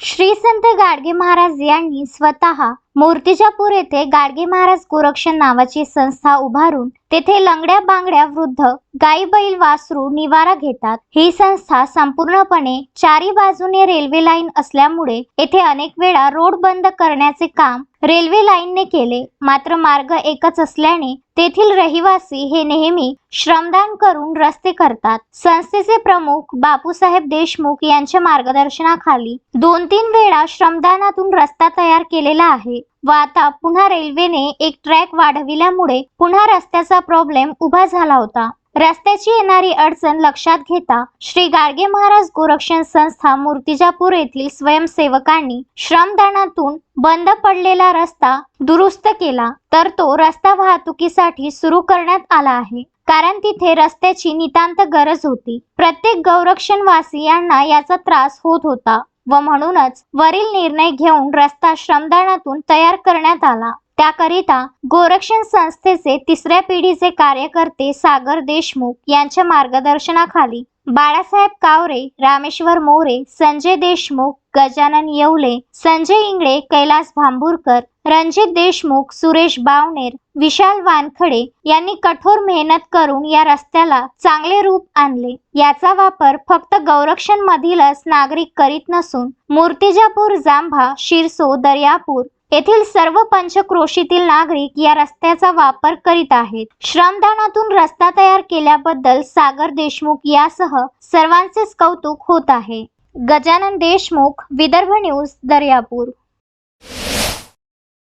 श्री संत गाडगे महाराज यांनी स्वतः मूर्तिजापूर येथे गाडगे महाराज गोरक्षण नावाची संस्था उभारून तेथे लंगड्या बांगड्या वृद्ध गाई बैल वासरू निवारा घेतात. ही संस्था संपूर्णपणे चारी बाजूने रेल्वे लाईन असल्यामुळे येथे अनेक वेळा रोड बंद करण्याचे काम रेल्वे लाईनने केले. मात्र मार्ग एकच असल्याने तेथील रहिवासी हे नेहमी श्रमदान करून रस्ते करतात. संस्थेचे प्रमुख बापूसाहेब देशमुख यांच्या मार्गदर्शनाखाली दोन तीन वेळा श्रमदानातून रस्ता तयार केलेला आहे. व आता पुन्हा रेल्वेने एक ट्रॅक वाढविल्यामुळे पुन्हा रस्त्याचा प्रॉब्लेम उभा झाला होता. रस्त्याची येणारी अडचण लक्षात घेता श्री गाडगे महाराज गोरक्षण संस्था मूर्तिजापूर येथील स्वयंसेवकांनी श्रमदानातून बंद पडलेला रस्ता दुरुस्त केला तर तो रस्ता वाहतुकीसाठी सुरू करण्यात आला आहे. कारण तिथे रस्त्याची नितांत गरज होती. प्रत्येक गौरक्षणवासी यांना याचा त्रास होत होता. व म्हणूनच वरील निर्णय घेऊन रस्ता श्रमदानातून तयार करण्यात आला. त्याकरिता गोरक्षण संस्थेचे तिसऱ्या पिढीचे कार्यकर्ते सागर देशमुख यांच्या मार्गदर्शनाखाली बाळासाहेब कावरे रामेश्वर मोरे संजय देशमुख गजानन येवले संजय इंगळे कैलास भांबूरकर रणजित देशमुख सुरेश बावनेर विशाल वानखडे यांनी कठोर मेहनत करून या रस्त्याला चांगले रूप आणले. याचा वापर फक्त गौरक्षण मधीलच नागरिक करीत नसून मूर्तिजापूर जांभा शिरसो दर्यापूर येथील सर्व पंचक्रोशीतील नागरिक या रस्त्याचा वापर करीत आहेत. श्रमदानातून रस्ता तयार केल्याबद्दल सागर देशमुख यासह सर्वांचेच कौतुक होत आहे. गजानन देशमुख विदर्भ न्यूज दर्यापूर.